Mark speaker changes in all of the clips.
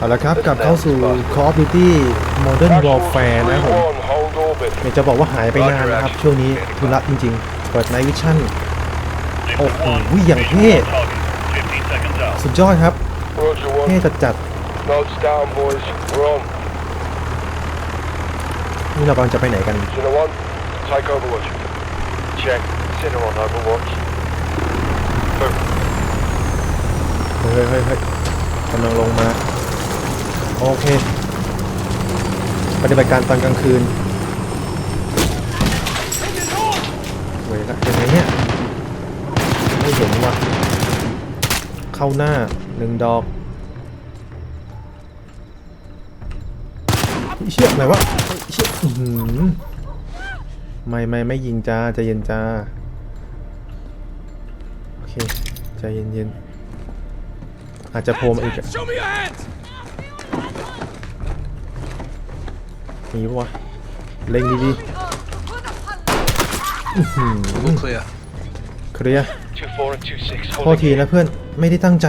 Speaker 1: เอาละครับกลับเข้าสู่ Call of Duty Modern Warfare นะครับผมอยากจะบอกว่าหายไปนานนะครับ ช่วงนี้ธุระจริงๆ เปิด Night Vision โอ้โหอย่างเท่สุดยอดครับเท่จัดจัดนี่เรากำลังจะไปไหนกัน เฮ้ยเฮ้ยเฮ้ยกำลังลงมา โอเค ปฏิบัติการตอนกลางคืนเว้ยละยังไงเนี่ย ไม่เห็นว่ะ เข้าหน้าหนึ่งดอกเฮ้เชี่ยไหนวะเฮ้เชี่ยอื้อหือไม่ไม่ไม่ยิงจ้าใจเย็นจ้า โอเค ใจเย็นเย็นๆอาจจะโผล่มาอีกอะ
Speaker 2: Show me your hands!
Speaker 1: มีปะวะเล็งดี
Speaker 2: All clear.
Speaker 1: ๆเคลียร์
Speaker 3: Two four and two six.
Speaker 1: โทษทีนะเพื่อนไม่ได้ตั้งใจ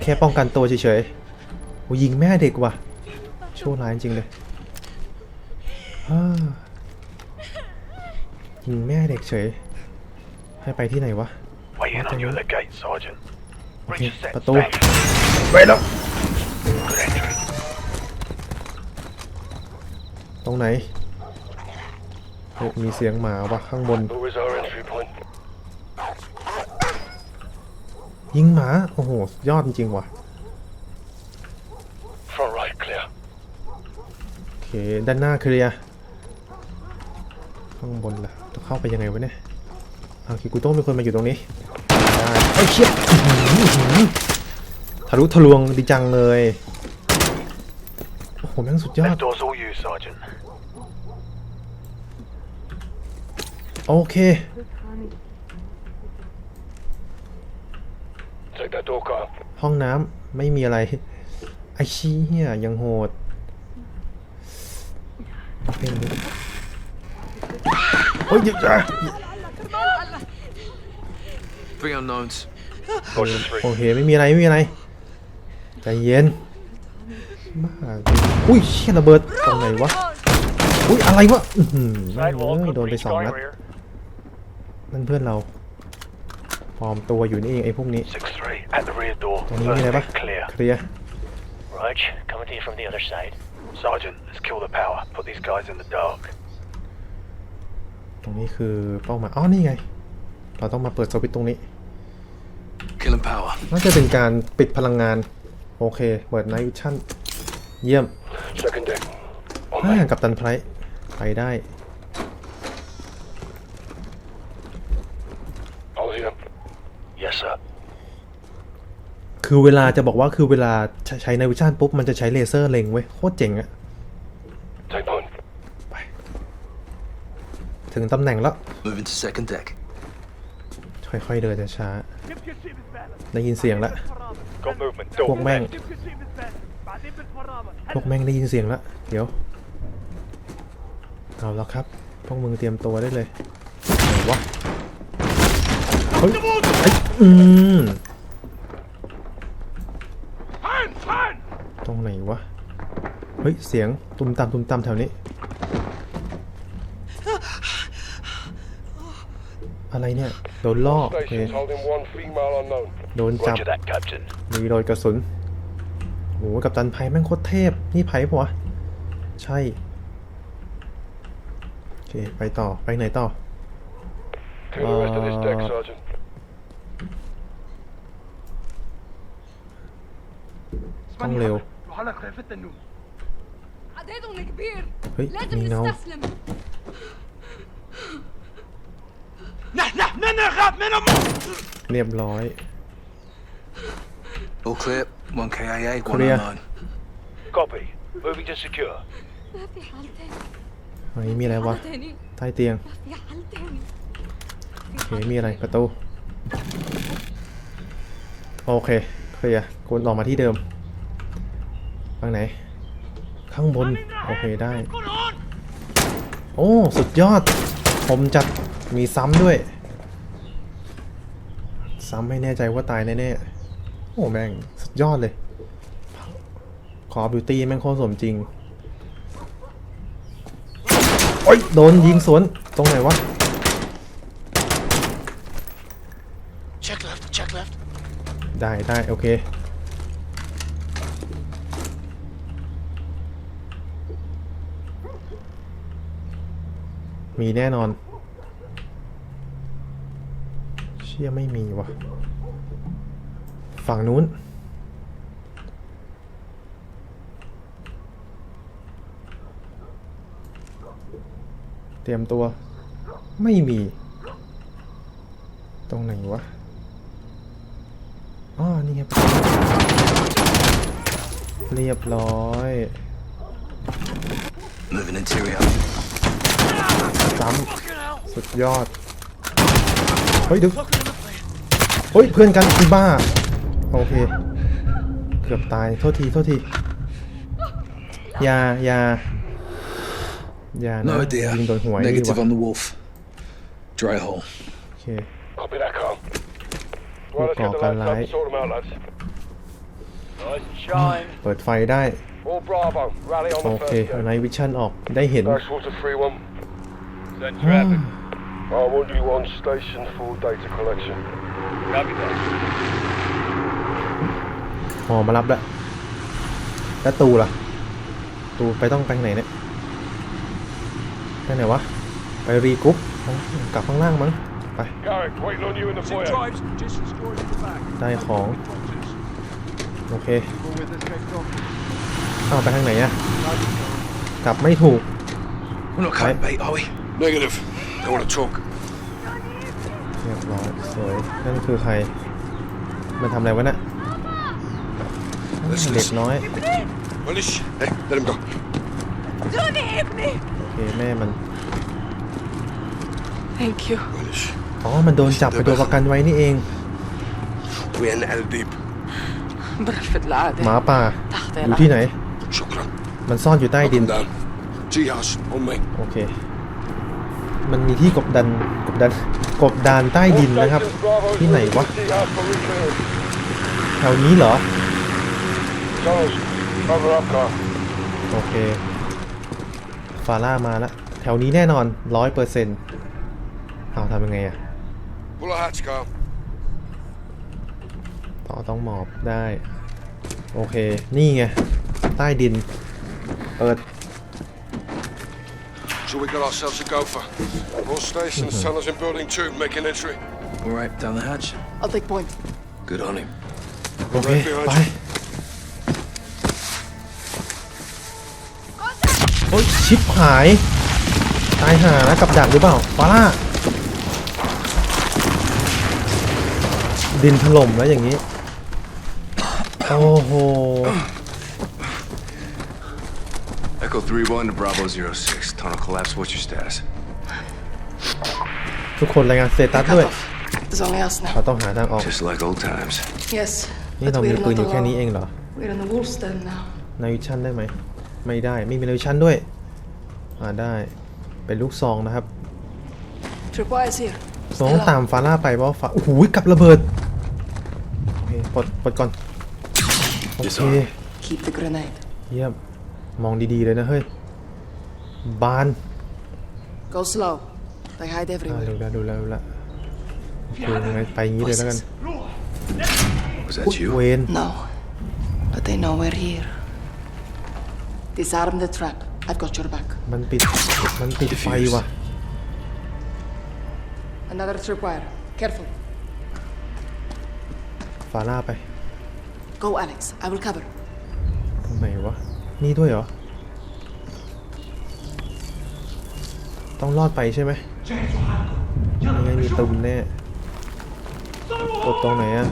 Speaker 1: แค่ป้องกันตัวเฉยๆโอ้ยิงแม่เด็กว่ะโชว์ร้ายจริงเลยฮ่ายิงแม่เด็กเฉย ให้ไปที่ไหนวะ
Speaker 3: Waiting on you at the gate, Sergeant.
Speaker 1: โอเค
Speaker 3: Reach the set.
Speaker 1: ประตู
Speaker 3: Stand.
Speaker 1: ไปแล้ว
Speaker 3: Good entry.
Speaker 1: ต รงไหนเฮ้ยมีเสียงหมาวะข้างบน
Speaker 3: Who is our entry point?
Speaker 1: ยิงหมา โอ้โหสุดยอดจริงๆว่ะ
Speaker 3: Front right, clear.
Speaker 1: โอเค ด้านหน้าเคลียร์ข้างบนล่ะต้องเข้าไปยังไงวะเนี่ยเอาคิกูโต้เป็นคนมาอยู่ตรงนี้ได้ไอ้ยเชี่ยอื้อหืออื้อหือทะลุทะลวงดีจังเลยโอ้โห แม่งสุดยอด
Speaker 3: Left door's all you, Sergeant.
Speaker 1: โอเค
Speaker 3: Take that door, Kyle.
Speaker 1: ห้องน้ำไม่มีอะไร ไอ้ชี้เฮียยังโหดเป็นโอ้ยอย่าอย่า
Speaker 2: Three unknowns.
Speaker 3: Roger three.
Speaker 1: โอเคไม่มีอะไรไม่มีอะไร ใจเย็น บ้าอุ้ยเชี่ยระเบิดตรงไหนวะอุ้ยอะไรวะอื้อหือแม่งเอ้ยโดนไปสองนัดนั่นเพื่อนเราปลอมตัวอยู่นี่เองไอ้พวกนี้
Speaker 3: Six three at the rear door.
Speaker 1: ตรงนี้มีอะไรปะ
Speaker 3: First clear.
Speaker 1: เคลียร์
Speaker 4: Rog, coming to you from the other side.
Speaker 3: Sergeant, let's kill the power. Put these guys in the dark.
Speaker 1: ตรงนี้คือเป้าหมายอ๋อนี่ไง เราต้องมาเปิดสวิตช์ตรงนี้
Speaker 2: Killing power.
Speaker 1: น่าจะเป็นการปิดพลังงาน โอเค เปิดไนท์วิชั่น เยี่ยม
Speaker 3: Second deck. On
Speaker 1: อ่า
Speaker 3: me.
Speaker 1: กับตันไพรส์ไปได้
Speaker 3: I'll hear. Yes, sir.
Speaker 1: คือเวลาจะบอกว่าคือเวลาใช้ใช้ในวิชั่นปุ๊บ มันจะใช้เลเซอร์เล็งไว้ย โคตรเจ๋งอะ
Speaker 3: Take point.
Speaker 1: ถึงตำแหน่งแล้ว
Speaker 2: Moving to second deck.
Speaker 1: ค่อยๆเดินช้าๆได้ยินเสียงแล้ว
Speaker 3: Got movement.
Speaker 1: พวก
Speaker 3: Door.
Speaker 1: แม่ง พวกแม่งได้ยินเสียงแล้วเดี๋ยว เอาแล้วครับ พวกมึงเตรียมตัวได้เลยไหนวะเฮ้ยไอ้อืม
Speaker 2: Hands, hands!
Speaker 1: ตรงไหนวะ เฮ้ย เสียงตุมตามตุมตามแถวนี้ อะไรเนี่ย โดนล่อโอเค
Speaker 3: Stations holding one female unknown.
Speaker 1: โดนจับ
Speaker 3: Roger that, Captain.
Speaker 1: มีรอยกระสุน โหกับตันไพ่แม่งโคตรเทพ นี่ไพ่ปะวะ ใช่ โอเค ไปต่อ ไปไหนต่อ
Speaker 3: Clear the rest of this deck,
Speaker 1: Uh,
Speaker 3: Sergeant.
Speaker 1: ต้องเร็ว
Speaker 5: عددهم كبير
Speaker 1: هي،
Speaker 5: لازم
Speaker 1: مين هو؟
Speaker 5: نستسلم
Speaker 2: نحن نحن نخاف منهم!
Speaker 1: เรียบร้อย
Speaker 2: All clear. One KIA. One
Speaker 1: Korea.
Speaker 2: online.
Speaker 3: Copy. Moving to secure.
Speaker 1: วันนี้มีอะไรวะ ใต้เตียง โอเค มีอะไร ประตู โอเค เคลียร์กูลองมาที่เดิมทางไหน ข้างบน โอเค ได้ โอ้ สุดยอด ผมจัด มีซ้ำด้วย ซ้ำให้แน่ใจว่าตายแน่ๆ โอ้แม่งสุดยอดเลยคอบิวตี้แม่งโคตรสมจริง โอ้ยโดนยิงสวน ตรงไหนวะ
Speaker 2: Check left, check left.
Speaker 1: ได้ได้โอเค มีแน่นอน เชี่ยไม่มีวะ ฝั่งนู้น เตรียมตัว ไม่มี ตรงไหนวะ อ๋อ นี่ไงเรียบร้อย
Speaker 2: Moving interior.
Speaker 1: ซ้ำสุดยอด เฮ้ยเดูเฮ้ย เพื่อนกันอีบ้า โอเค เกือบตาย โทษที โทษทีอย่าอย่าอย่านะ
Speaker 2: No idea.
Speaker 1: ยิงโดนหัวนี่ดี
Speaker 2: Negative
Speaker 1: วะ
Speaker 2: on the wolf. Dry hole.
Speaker 1: โอเค
Speaker 3: Copy that, Carl. Right, let's get the
Speaker 1: Call
Speaker 3: lads up
Speaker 1: light.
Speaker 3: and sort them out, lads.
Speaker 4: Nice and shine.
Speaker 1: เปิดไฟได้
Speaker 3: All Bravo, rally on
Speaker 1: โอ
Speaker 3: the
Speaker 1: เค
Speaker 3: first
Speaker 1: เอา
Speaker 3: gate.
Speaker 1: ไนวิชั่นออกได้เห็น
Speaker 3: Nice water free one.
Speaker 4: Send traffic.
Speaker 3: I want you on station for data collection.
Speaker 4: Copy that.
Speaker 1: หอมารับแล้วแล้วตูล่ะ ตูไปต้องไปทางไหนเนี่ยไปไหนวะ ไปรีกรุ๊ปอ๋อกลับข้างล่างมั้งไป
Speaker 3: Garrick, waiting on you in the foyer.
Speaker 2: Jason storage in the back.
Speaker 1: ได้ของ โอเคเอาไปทางไหนอะกลับไม่ถูก
Speaker 2: We're not cutting bait, are we?
Speaker 3: Negative. Don't want to talk.
Speaker 1: เรียบร้อยสวยนั่นคือใคร มันทำอะไรวะน่ะ เด็กน้อย
Speaker 3: Manish, hey, let him go.
Speaker 5: دوني ابني
Speaker 1: โอเค แม่มัน
Speaker 5: ثانك يو
Speaker 3: Manish,
Speaker 1: อ๋อ มันโดนจับไปตัวประกันไว้นี่เอง
Speaker 3: وين El Deep?
Speaker 5: برفد العادة
Speaker 1: หมาป่า
Speaker 5: تحت
Speaker 1: อยู่ที่ไหน
Speaker 3: شكرا.
Speaker 1: มันซ่อนอยู่ใต้ดิน
Speaker 3: down. Jihaz, on me.
Speaker 1: โอเค มันมีที่กบดัน กบดัน กบดานใต้ดินนะครับ ที่ไหนวะ
Speaker 3: Jihaz for reclearing.
Speaker 1: แถวนี้เหรอ
Speaker 3: Charles, cover up, Carl.
Speaker 1: โอเค ฟาร่ามาแล้วแถวนี้แน่นอนร้อยเปอร์เซ็นต์เอาทำยังไงอะ
Speaker 3: Pull a hatch, Carl.
Speaker 1: ต่อต้องหมอบได้ โอเค นี่ไง ใต้ดิน เปิด
Speaker 3: So we got ourselves a gopher. All stations, tunnels in building two, making entry.
Speaker 2: All right, down the hatch.
Speaker 5: I'll take point
Speaker 2: Good on him.
Speaker 1: โอเค ไป โอ้ยชิปหาย ตายหาแล้วกับดักหรือเปล่าฟาร่าดินถล่มแล้วอย่างนี้ โอ้โห
Speaker 6: Echo 3-1 to Bravo 06. Tunnel collapse. What's your status?
Speaker 1: ทุกคนรายงานเสร็จตัสด้วยเราต้องหาทางออก
Speaker 6: Just like old times.
Speaker 5: Yes,
Speaker 1: นี่เรามี we're ปืนอยู่แค่นี้เองเหรอ
Speaker 5: in the wolf's den
Speaker 1: นาวิชันได้ไหม ไม่ได้ไม่มีนาวิชั่นด้วย อ่าได้ เป็นลูกซองนะครับ
Speaker 5: Tripwires here
Speaker 1: ซองตามฟาร่าไปเพราะว่าฟาโอ้โหกลับระเบิดโอเคปลดปลดก่อนโอเค
Speaker 5: Keep the grenade
Speaker 1: เยี่ยมมองดีๆเลยนะเฮ้ยบาน
Speaker 5: Go slow They hide
Speaker 1: อ่า
Speaker 5: everywhere
Speaker 1: ดูแลวดูแลวดูแลวโอเคยังไงไปอย่างนี้เลยแล้วกัน
Speaker 6: Was that
Speaker 1: อุ๊ย
Speaker 6: you?
Speaker 1: เวน
Speaker 5: No But they know we're here Disarm the trap I've got your back
Speaker 1: มันปิด มันปิดไฟว่ะ
Speaker 5: Another tripwire Careful
Speaker 1: ฟาร่าไป
Speaker 5: Go Alex I will cover
Speaker 1: ตรงไหนวะ นี่ด้วยเหรอ ต้องรอดไปใช่ไหมยังไงมีตุนแน่กดตรงไหนอะ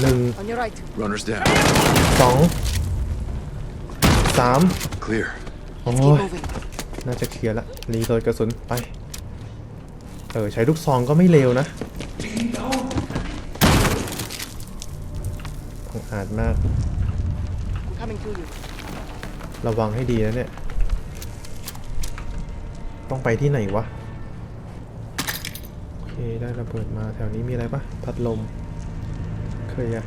Speaker 1: หนึ่ง
Speaker 5: On your right
Speaker 6: Runners down.
Speaker 1: สอง สาม
Speaker 6: Clear.
Speaker 1: โอ้
Speaker 5: Keep
Speaker 1: ย
Speaker 5: moving
Speaker 1: น่าจะเคลียร์ละ รีโหลดกระสุนไป เออ ใช้ลูกซองก็ไม่เลวนะบังอาจมาก
Speaker 5: I'm coming to you
Speaker 1: ระวังให้ดีนะเนี่ย ต้องไปที่ไหนวะ โอเค ได้ระเบิดมาแถวนี้มีอะไรปะพัดลม เคยอะ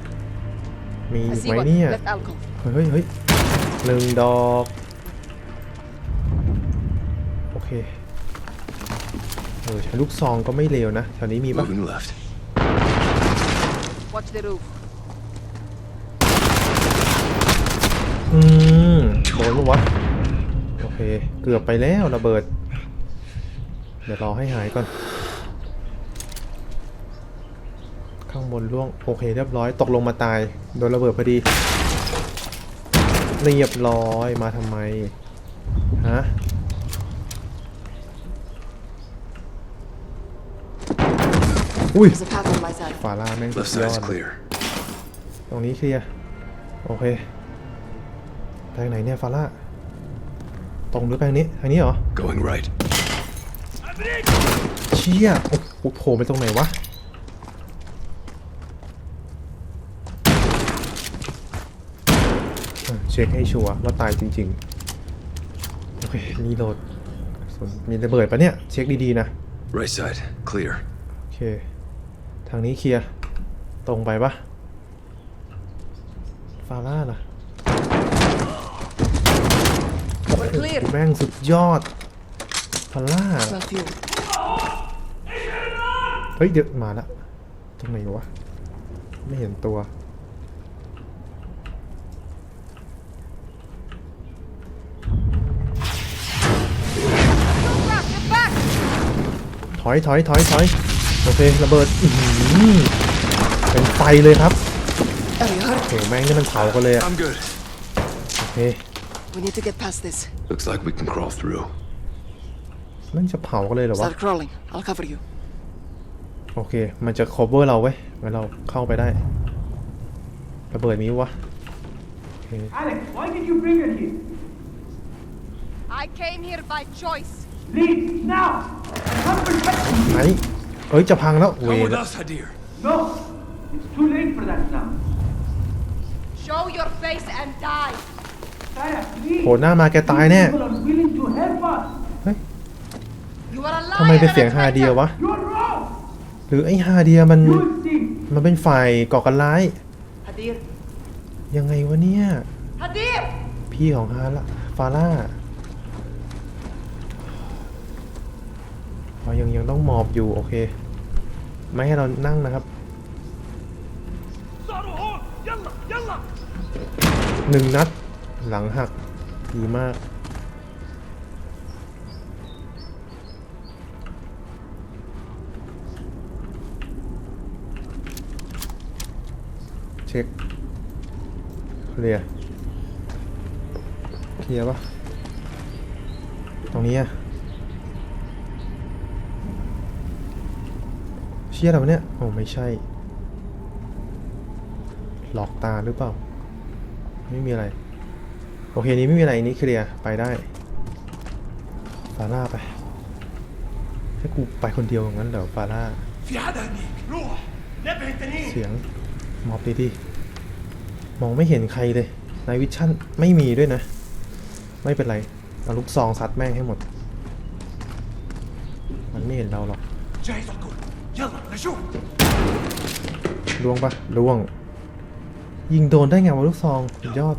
Speaker 1: มี
Speaker 5: I
Speaker 1: อีก
Speaker 5: see
Speaker 1: ไหม
Speaker 5: one.
Speaker 1: เนี่ย
Speaker 5: Left alcove.
Speaker 1: เฮ้ยเฮ้ย หนึ่งดอก โอเค เออใช้ลูกซองก็ไม่เลวนะแถวนี้มีปะ
Speaker 6: Moving left.
Speaker 5: Watch the roof.
Speaker 1: อืมโดนปะวะโอเค เกือบไปแล้วระเบิด เดี๋ยวรอให้หายก่อน ข้างบนล่วง โอเค เรียบร้อยตกลงมาตาย โดนระเบิดพอดี เรียบร้อยมาทำไม ฮะ อุ้ย
Speaker 5: There's a path on my side.
Speaker 1: ฝาล่าแม่งสุ
Speaker 6: Left
Speaker 1: ดยอ
Speaker 6: side's
Speaker 1: ด
Speaker 6: clear.
Speaker 1: ตรงนี้เคลียร์ โอเคไปทางไหนเนี่ยฟาร่า ตรงหรือไปทางนี้ ทางนี้เหรอ
Speaker 6: Going right.
Speaker 1: เชี่ย โอ้โหโผล่ไปตรงไหนวะ อะเช็คให้ชัวร์ว่าตายจริงๆ โอเครีโหลดส่วนมีระเบิดปะเนี่ย เช็คดีๆ นะ
Speaker 6: Right side, clear.
Speaker 1: โอเค ทางนี้เคลียร์ ตรงไปปะฟาร่าล่ะ
Speaker 5: We're clear.
Speaker 1: แม่งสุดยอดฟาร่า
Speaker 5: Smell fuel.
Speaker 1: เฮ้ย เดี๋ยวมาละตรงไหนวะ ไม่เห็นตัว ถอยถอยถอยถอยโอเคระเบิดอื้อหือเป็นไฟเลยครับ
Speaker 5: Are you hurt?
Speaker 1: โหแม่งนี่มันเผากันเลยอะ
Speaker 6: I'm good.
Speaker 1: โอเค
Speaker 5: We need to get past this.
Speaker 6: Looks like we can crawl through.
Speaker 1: แม่งจะเผากันเลยเหรอวะ
Speaker 5: Start crawling. I'll cover you.
Speaker 1: โอเค มันจะ cover เราเว้ยงั้นเราเข้าไปได้ระเบิดมีวะโอเค
Speaker 7: Alex, why did you bring her here?
Speaker 5: I came here by choice.
Speaker 7: Leave now! Come protect me!
Speaker 1: ไหนเอ้ยจะพังแล้วเว
Speaker 2: Come with
Speaker 1: ร
Speaker 2: us, Hadir.
Speaker 7: No! It's too late for that now.
Speaker 5: Show your face and die.
Speaker 7: Sarah, please!
Speaker 1: โผล่หน้ามาแกตายแน่
Speaker 7: People are willing to help us.
Speaker 5: You are a liar.
Speaker 1: ทำไมเป็นเสียง
Speaker 5: and a
Speaker 1: ฮาเดียว
Speaker 5: traitor.
Speaker 1: วะ
Speaker 7: You're wrong!
Speaker 1: หรือไอ้ฮาเดียมัน
Speaker 7: You will see!
Speaker 1: มันเป็นฝ่ายก่อการร้าย
Speaker 5: Hadir.
Speaker 1: ยังไงวะเนี่ย
Speaker 5: Hadir!
Speaker 1: พี่ของฮาร่าฟาร่า อ๋อยังยังต้องหมอบอยู่โอเค ไม่ให้เรานั่งนะครับหนึ่งนัดหลังหักดีมากเช็คเคลียร์เคลียร์ปะตรงนี้อะ ชี่ยอะไรวเนี่ยโอ้ไม่ใช่ หลอกตาหรือเปล่า ไม่มีอะไร โอเคนี้ไม่มีอะไรนี้เคลียร์ไปได้ฟาร่าไป ให้กูไปคนเดียวงั้นเดี๋ยวฟาร่าเสียงมอบดีดีมองไม่เห็นใครเลยนายวิชั่นไม่มีด้วยนะ ไม่เป็นไรเอาลูกซองซัดแม่งให้หมด มันไม่เห็นเราหรอก
Speaker 2: يلا نشوف
Speaker 1: ล่วงปะล่วง ยิงโดนได้ไงวะลูกซองสุดยอด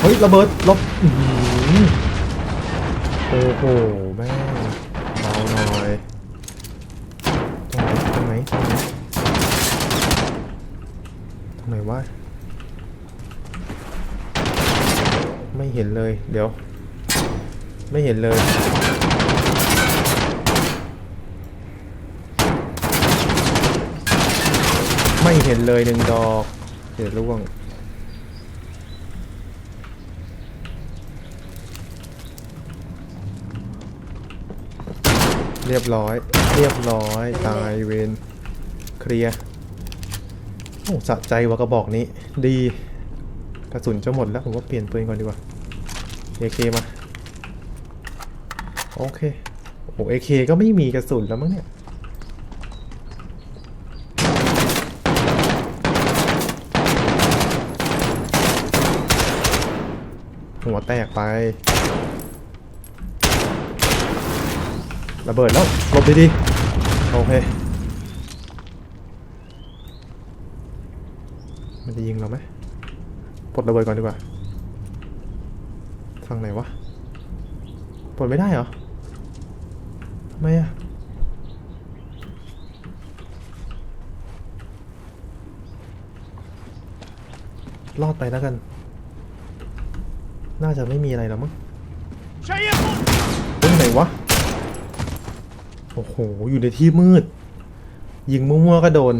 Speaker 1: เฮ้ย ระเบิดลบอื้อหือโอ้โห แม่งเบาหน่อย ตรงไหน ตรงไหน ตรงไหน ตรงไหนวะ ไม่เห็นเลย เดี๋ยว ไม่เห็นเลย ไม่เห็นเลยหนึ่งดอกเดี๋ยวล่วงเรียบร้อย เรียบร้อย ตายเวนเคลียร์โอ้สะใจว่ากระบอกนี้ ดี กระสุนจะหมดแล้ว ผมว่าเปลี่ยนปืนก่อนดีกว่า AK มา โอเค โอ้ AK ก็ไม่มีกระสุนแล้วมั้งเนี่ยหัวแตกไประเบิดแล้วหลบดีๆโอเคมันจะยิงเราไหมปลดระเบิดก่อนดีกว่าทางไหนวะปลดไม่ได้เหรอ ทำไมอะรอดไปแล้วกัน น่าจะไม่มีอะไรแล้วมั้งเฮ้ยไหนวะ โอ้โห อยู่ในที่มืด ยิงมั่วๆก็โดน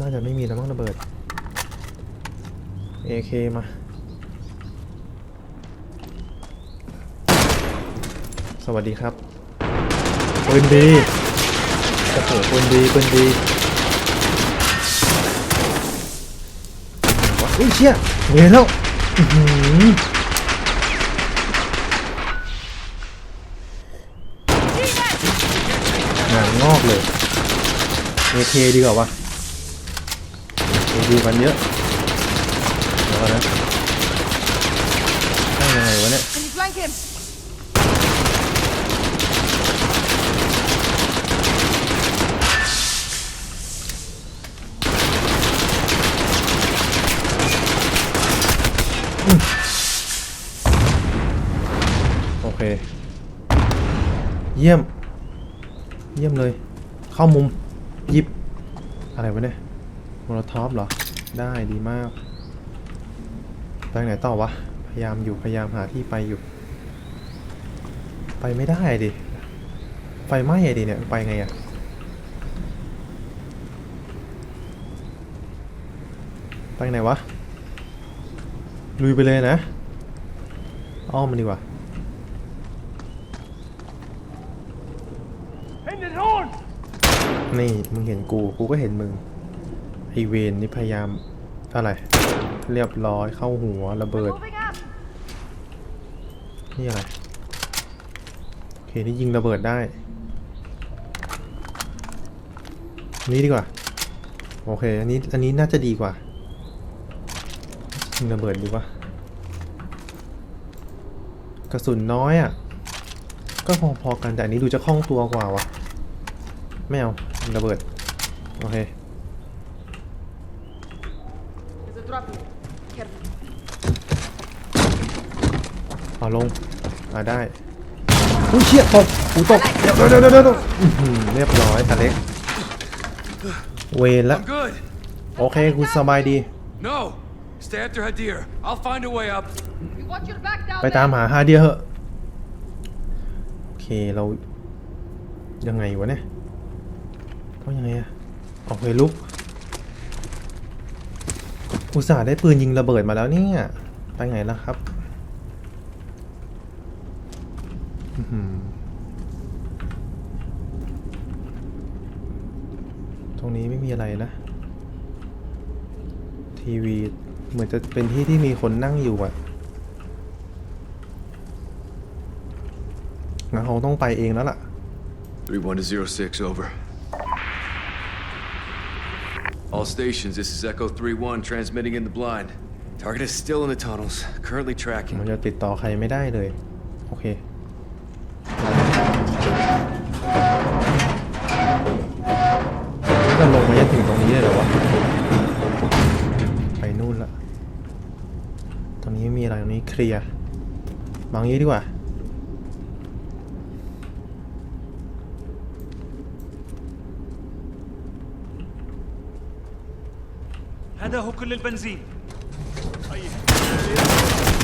Speaker 1: น่าจะไม่มีแล้วมั้งระเบิด AK มา สวัสดีครับปืนดีโอ้โหปืนดีปืนดีวะอุ้ยเชี่ยเห็นแล้วงานงอกเลย AK ดีกว่าวะ AK ดีมันเยอะเดี๋ยวนนะตั้งยังไงวะเนี่ย
Speaker 5: Can you flank him?
Speaker 1: โอเค เยี่ยม เยี่ยมเลย เข้ามุมหยิบ อะไรวะเนี่ยมโลท็อปเหรอ ได้ดีมากไปไหนต่อวะ พยายามอยู่พยายามหาที่ไปอยู่ ไปไม่ได้ดิ ไฟไหม้อะดิเนี่ย ไปไงอะไปไหนวะ ลุยไปเลยนะ อ้อมมันดีกว่า
Speaker 2: In the zone!
Speaker 1: นี่มึงเห็นกู กูก็เห็นมึงไอเวนนี่พยายามอะไร เรียบร้อยเข้าหัวระเบิด นี่อะไร โอเค นี่ยิงระเบิดได้ นี่ดีกว่า โอเค อันนี้ อันนี้น่าจะดีกว่า ยิงระเบิดดีกว่า กระสุนน้อยอะ ก็พอๆกันแต่อันนี้ดูจะคล่องตัวกว่าวะไม่เอา ระเบิด โอเค
Speaker 5: There's a drop here. Careful.
Speaker 1: เอาลง อ่าได้อุ้ยเชี่ยตกกูตก เดี๋ยวเดี๋ยวเดี๋ยวเดี๋ยวอื้อหือเรียบร้อยตาเล็ก เวรละ
Speaker 6: I'm good.
Speaker 1: โอเคกูสบายดี
Speaker 6: No. Stay after Hadir. I'll find a way up.
Speaker 5: You watch your back down
Speaker 1: ไปตาม
Speaker 5: there.
Speaker 1: หาฮาเดียเหอะ โอเคเรา ยังไงวะเนี่ย ต้องยังไงอะออกเลยลุก อุตส่าห์ได้ปืนยิงระเบิดมาแล้วเนี่ย ไปไงล่ะครับตรงนี้ไม่มีอะไรนะ ทีวีเหมือนจะเป็นที่ที่มีคนนั่งอยู่อะงั้นเขาต้องไปเองแล้วล่ะ
Speaker 6: Three-one to zero-six. Over. All stations. This is Echo three-one transmitting in the blind. Target is still in the tunnels. Currently
Speaker 1: มัน
Speaker 6: tracking.
Speaker 1: มันจะติดต่อใครไม่ได้เลย โอเค จะลงมายันถึงตรงนี้เลยเหรอวะ ไปนู่นละ ตรงนี้ไม่มีอะไรตรงนี้เคลียร์บางนี้ดีกว่า
Speaker 2: هذا هو كل البنزين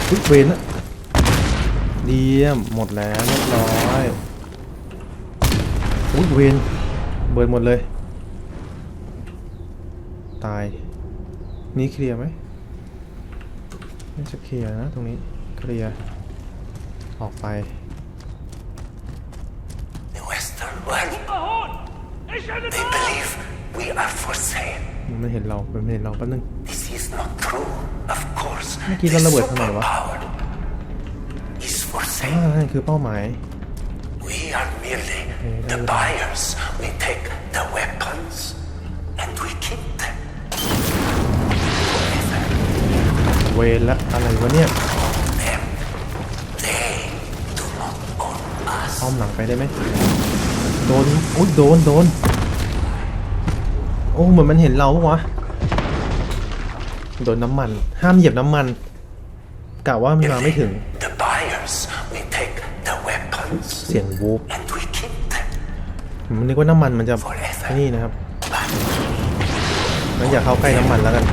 Speaker 1: อุ๊ยเวนอะเยี่ยม หมดแล้วเรียบร้อยอุ๊ยเวนเบิร์นหมดเลย ตาย นี่เคลียร์ไหมน่าจะเคลียร์นะตรงนี้ เคลียร์ ออกไป มันไม่เห็นเรา มันไม่เห็นเราแป๊บนึง
Speaker 8: This is not true. Of course,
Speaker 1: Hindi
Speaker 8: the
Speaker 1: lang nabuhat naman, ba?
Speaker 8: superpower is for
Speaker 1: อ่า
Speaker 8: sale.
Speaker 1: นั่นคือเป้าหมาย
Speaker 8: We are merely
Speaker 1: Okay,
Speaker 8: the
Speaker 1: that would-
Speaker 8: buyers. We take the weapons and we keep them.
Speaker 1: เวนละอะไรวะเนี่ย
Speaker 8: Them
Speaker 1: อมหลังไปได้ไหมโดน อุ้ยโดน โดนโอ้เหมือนมันเห็นเราปะวะโดนน้ำมัน ห้ามเหยียบน้ำมันกะว่ามันมาไม่ถึง
Speaker 8: The buyers, we take the weapons
Speaker 1: เสียงวูบ
Speaker 8: and we keep them.
Speaker 1: ผมนึกว่าน้ำมันมันจะไอ้นี่นะครับงั้นอย่าเข้าใกล้น้ำมันแล้วกัน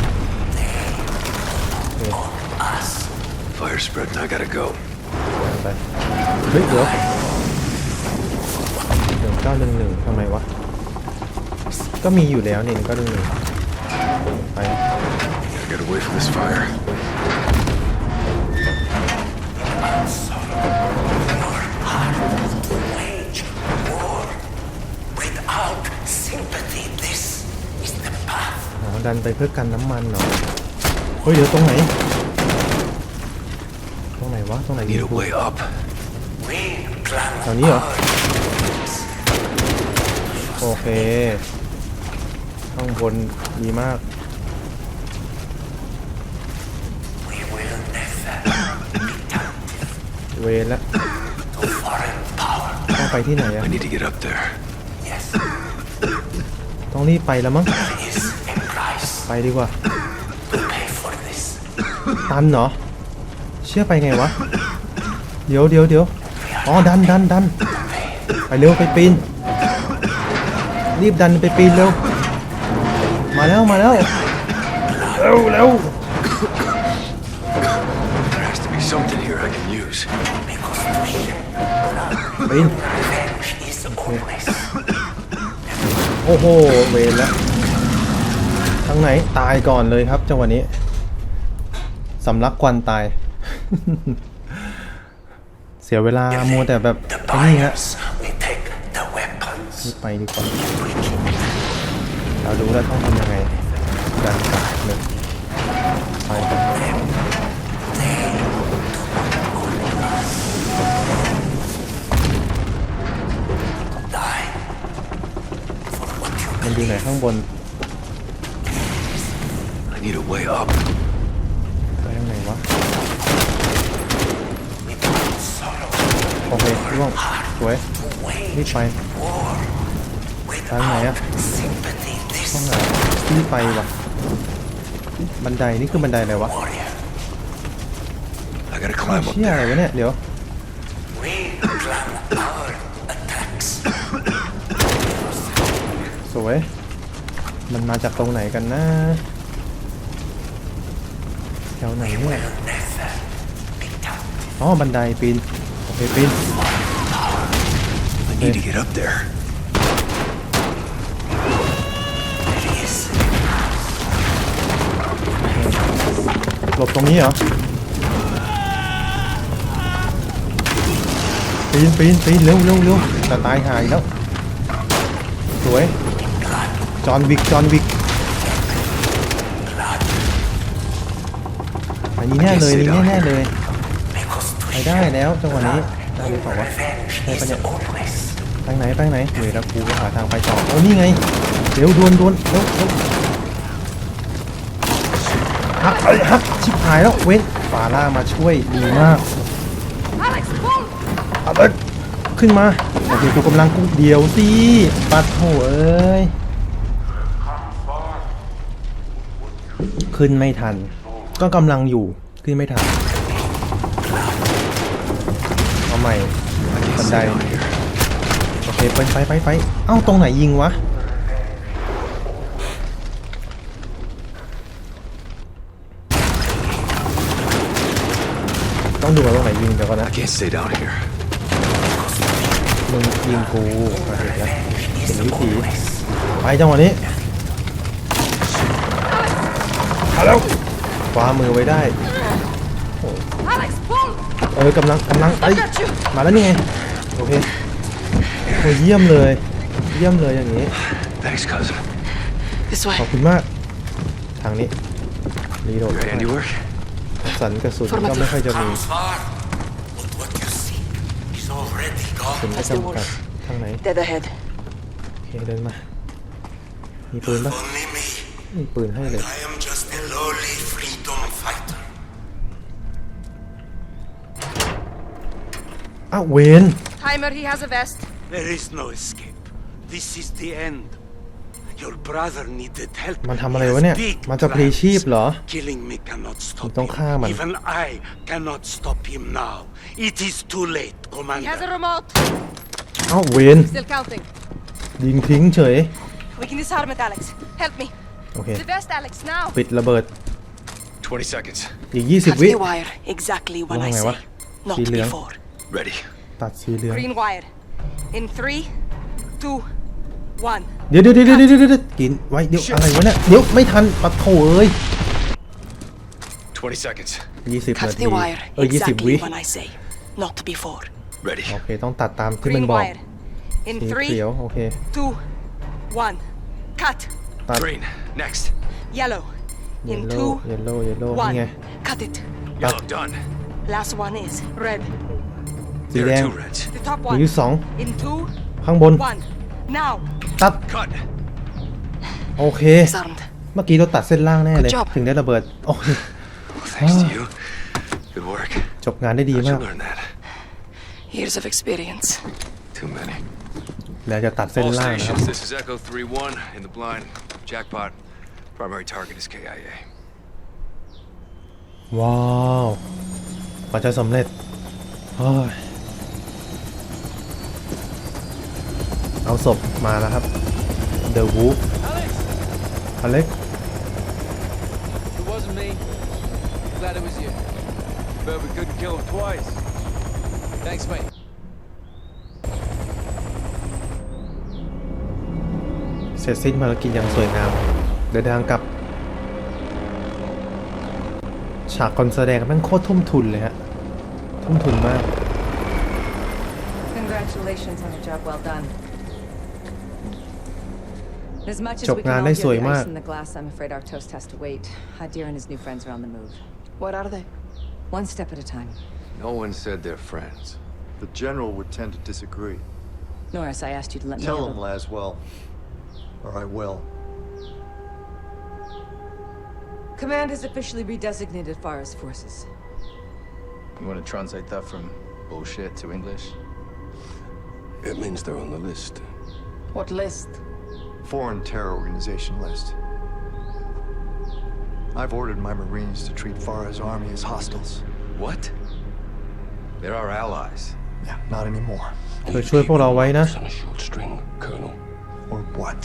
Speaker 6: Fire spread, I gotta go.
Speaker 1: ไปเฮ้ยเดี๋ยวเดี๋ยวเก้าหนึ่งหนึ่งทำไมวะ ก็มีอยู่แล้วนี่เก้าหนึ่งหนึ่งไป
Speaker 6: Gotta get away from this fire.
Speaker 8: Wage war. Without sympathy, this is the path.
Speaker 1: อ๋อดันไปเพื่อกันน้ำมันเหรอ เฮ้ย เดี๋ยวตรงไหน ตรงไหนวะ ตรงไหน
Speaker 6: I need a way up.
Speaker 8: We climb
Speaker 1: แถวนี้เหรอ โอเค ข้างบนดีมาก
Speaker 8: We will never
Speaker 1: เวรแล้ว
Speaker 8: to foreign power.
Speaker 1: ต้องไปที่ไหนอะ
Speaker 6: I need to get up there.
Speaker 8: Yes,
Speaker 1: ต้องรีบไปแล้วมั้ง
Speaker 8: there is a price
Speaker 1: ไปดีกว่า
Speaker 8: to pay for this.
Speaker 1: ตันเหรอ เชื่อไปไงวะ เดี๋ยวเดี๋ยวเดี๋ยวอ๋อ ดันดันดัน ไปเร็วไปปีน รีบดันไปปีนเร็ว มาแล้วมาแล้วเร็วเร็ว
Speaker 6: There has to be something here I can use.
Speaker 1: ปีน
Speaker 8: Revenge is always
Speaker 1: โอ้โหเวรแล้วทางไหนตายก่อนเลยครับจังหวะนี้สำลักควันตาย เสียเวลามัวแต่แบบ
Speaker 8: the
Speaker 1: ไอ้นี่ฮะ
Speaker 8: buyers. We take the weapons.
Speaker 1: รีบไปดีกว่า
Speaker 8: We keep them.
Speaker 1: เรารู้แล้วต้องทำยังไงดันกลับเลยไปมันอยู่ไหนข้างบน
Speaker 6: I need a way up.
Speaker 1: ไปทางไหนวะ โอเคร่วงสวยรีบไปทางไหนอะ
Speaker 8: Sympathy,
Speaker 1: ต้องไหนรีบไปวะบันไดนี่คือบันไดอะไรวะเชี่ยอะไรวะเนี่ยเดี๋ยวสวย มันมาจากตรงไหนกันนะแถวไหนเนี่ยอ๋อบันไดปีนโอเคปีน
Speaker 6: I need to get up. There
Speaker 1: หลบตรงนี้เหรอ ปีนปีนปีนเร็วเร็วเร็วจะตายหายแล้ว สวย จอห์นวิก จอห์นวิกอันนี้แน่เลยนี่แน่เลยไปได้แล้วจังหวะนี้ได้หรือเปล่าวะ
Speaker 8: revenge
Speaker 1: ใช่ปะ
Speaker 8: is
Speaker 1: เนี่ย
Speaker 8: always
Speaker 1: ทางไหนไปทางไหนเวยวแล้วกูก็หาทางไปต่อโอ้นี่ไงเดี๋ยวดวนดวนเร็วเร็ว ฮักเอ้ยฮักชิบหายแล้วเว้นฟาร่ามาช่วยดีมากเอาเลยขึ้นมาโอเคกูกำลังกูเดียวสิปัดโถเอ้ยขึ้นไม่ทัน ก็กำลังอยู่ขึ้นไม่ทันเอาใหม่บันไดโอเคไปไปไปไปเอ้าตรงไหนยิงวะ ต้องดูว่าตรงไหนยิงเดี๋ยวก่อนนะ
Speaker 6: I can't stay down here.
Speaker 1: มึงยิงกูมาเห็นแล้วเห็นวิธีไปจังหวะนี้มาแล้วคว้ามือไว้ได้
Speaker 5: Alex, pull!
Speaker 1: เออกำลังกำลัง
Speaker 5: I
Speaker 1: เอ้ย
Speaker 5: got you!
Speaker 1: มาแล้วนี่ไง โอเคโอ้ยเยี่ยมเลย เยี่ยมเลยอย่างนี้
Speaker 6: Thanks, cousin.
Speaker 5: This
Speaker 1: ขอบคุณมาก ทางนี้รีโหลด
Speaker 6: Your handiwork?
Speaker 1: สันกระสุนก็ไม่ค่อยจะมี
Speaker 8: Come far, but what you seek is already
Speaker 1: สุน
Speaker 8: gone.
Speaker 1: ก็จำกัดทางไหน
Speaker 5: Dead ahead.
Speaker 1: โอเคเดินมา มีปืนปะ
Speaker 8: Only me.
Speaker 1: มีปืนให้เลย
Speaker 8: I am just a lowly freedom fighter.
Speaker 1: อ้าวเวน
Speaker 5: Heimer, he has a vest.
Speaker 8: There is no escape. This is the end. Your brother needed help.
Speaker 1: มันทำอะไร
Speaker 8: He has
Speaker 1: วะเนี่ย
Speaker 8: big
Speaker 1: มันจะพลีชีพ
Speaker 8: plans.
Speaker 1: เหรอ
Speaker 8: Killing me cannot stop
Speaker 1: ต้องฆ่ามัน
Speaker 8: him. Even I cannot stop him now. It is too late,
Speaker 5: He has a
Speaker 8: Commander.
Speaker 5: remote.
Speaker 1: เอ้าเวน
Speaker 5: Still counting.
Speaker 1: ยิงทิ้งเฉย
Speaker 5: We can disarm it, Alex. Help me.
Speaker 1: โอเค
Speaker 5: The vest, Alex, now.
Speaker 1: ปิดระเบิด
Speaker 6: 20 seconds.
Speaker 1: อีก 20 วิ
Speaker 8: wire exactly
Speaker 1: when I say,
Speaker 8: not
Speaker 1: สีเหลือง
Speaker 6: Ready.
Speaker 1: ตัดสีเหลือง
Speaker 5: Green wire. In three, two, one.
Speaker 1: เดี๋ยวเดี๋ยวเดี๋ยวเดี๋ยวเดี๋ยวกินไว้เดี๋ยวอะไรวะเนี่ยเดี๋ยวไม่ทันปัดโถเอ้ย
Speaker 6: 20 seconds.
Speaker 1: 20นาทีเออ20วิ
Speaker 8: I say, not before.
Speaker 6: Ready.
Speaker 1: โอเคต้องตัดตามที่มัน
Speaker 5: Green
Speaker 1: บอก
Speaker 5: wire. In
Speaker 1: สี
Speaker 5: three,
Speaker 1: เขียวโอเค
Speaker 5: two, one. Cut.
Speaker 1: ตัด
Speaker 6: Green. Next.
Speaker 5: Yellow.
Speaker 1: เย
Speaker 5: In
Speaker 1: ลโล่
Speaker 5: two,
Speaker 1: เยลโล่เยลโล่นี่
Speaker 5: one.
Speaker 1: ไง
Speaker 5: Cut it.
Speaker 6: Yellow. Done.
Speaker 5: Last one is red.
Speaker 1: สี
Speaker 6: There
Speaker 1: แด
Speaker 6: are
Speaker 1: ง
Speaker 6: two reds.
Speaker 5: The top
Speaker 1: มีอยู่
Speaker 5: one.
Speaker 1: สอง
Speaker 5: In two,
Speaker 1: ข้างบน
Speaker 5: one. Now.
Speaker 1: ตัด
Speaker 6: Cut.
Speaker 1: โอเค
Speaker 5: Disarmed.
Speaker 1: เมื่อกี้เราตัดเส้นล่างแน่เลย
Speaker 5: Good job
Speaker 1: ถึงได้ระเบิด โอเค
Speaker 6: Thanks to you. Good work.
Speaker 1: จบงานได้ดี
Speaker 6: How'd
Speaker 1: มา
Speaker 6: you
Speaker 1: ก
Speaker 6: learn that?
Speaker 5: Years of experience.
Speaker 6: Too many.
Speaker 1: แล้วจะตัดเส้น
Speaker 6: All
Speaker 1: ล่างนะครับ
Speaker 6: stations, this is Echo 3-1 in the blind. Jackpot. Primary target is KIA.
Speaker 1: ว้าวกว่าจะสำเร็จเฮ้ย เอาศพมาแล้วครับ The Wolf
Speaker 2: Alex!
Speaker 1: อเล็ก
Speaker 9: It wasn't me. Glad it was you.
Speaker 4: But we couldn't kill him twice.
Speaker 9: Thanks, mate.
Speaker 1: เสร็จสิ้นภารกิจอย่างสวยงาม เดินทางกลับ ฉากคอนแสดงแม่งโคตรทุ่มทุนเลยฮะ ทุ่มทุนมาก
Speaker 10: Congratulations on a job well done. As much as
Speaker 1: จบ
Speaker 10: we can
Speaker 1: งาน
Speaker 10: all
Speaker 1: ได้
Speaker 10: hear
Speaker 1: สวย
Speaker 10: the
Speaker 1: มาก
Speaker 10: ice in the glass, I'm afraid our toast has to wait. Hadir and his new friends are on the move.
Speaker 5: What are they?
Speaker 10: One step at a time.
Speaker 6: No one said they're friends.
Speaker 11: The general would tend to disagree.
Speaker 10: Norris, I asked you to let me
Speaker 11: Tell
Speaker 10: handle-
Speaker 11: him, Laswell. Or I will.
Speaker 10: Command has officially redesignated Farah's forces.
Speaker 9: You want to translate that from bullshit to English?
Speaker 11: It means they're on the list.
Speaker 10: What list?
Speaker 11: Foreign terror organization list. I've ordered my Marines to treat Farah's army as hostiles.
Speaker 6: What? They're our allies.
Speaker 11: Yeah, not anymore.
Speaker 1: เธอช่วยพวกเราไว้นะ
Speaker 11: On a short string, Colonel. Or what?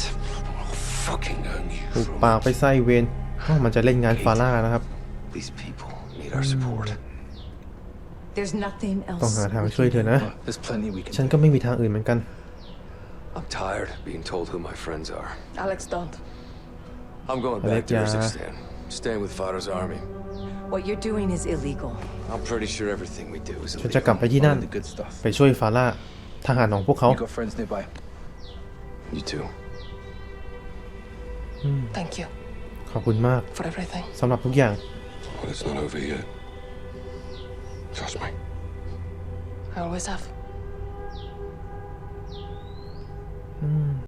Speaker 11: fucking earn you
Speaker 1: ถูกปากไปไส้เวนอ้าวมันจะเล่นงานฟาร่านะครับ
Speaker 11: These people need our support.
Speaker 10: There's nothing
Speaker 1: ต้อง
Speaker 10: else.
Speaker 1: หาทาง
Speaker 10: we
Speaker 1: ช่วย
Speaker 10: can
Speaker 1: เธ
Speaker 10: do.
Speaker 1: อนะ
Speaker 9: There's plenty we can
Speaker 1: ฉันก็ไม่มีทางอื่นเหมือนกัน
Speaker 6: I'm tired of being told who my friends are.
Speaker 5: Alex, don't.
Speaker 6: I'm going
Speaker 1: Alec,
Speaker 6: back to
Speaker 1: yeah.
Speaker 6: Urzikstan. Staying with Fado's army.
Speaker 10: What you're doing is illegal.
Speaker 6: I'm pretty sure everything we do is
Speaker 1: ฉันจะ
Speaker 6: illegal.
Speaker 1: กลับไปที่นั่น
Speaker 9: Only the good stuff.
Speaker 1: ไปช่วยฟาร่า ทหารของพวกเขา
Speaker 9: You got friends nearby.
Speaker 6: You too.
Speaker 5: Thank you
Speaker 1: ขอบคุณมาก
Speaker 5: for everything.
Speaker 1: สำหรับทุกอย่าง
Speaker 11: Well, it's not over yet. Trust me.
Speaker 5: I always have.
Speaker 1: Mm.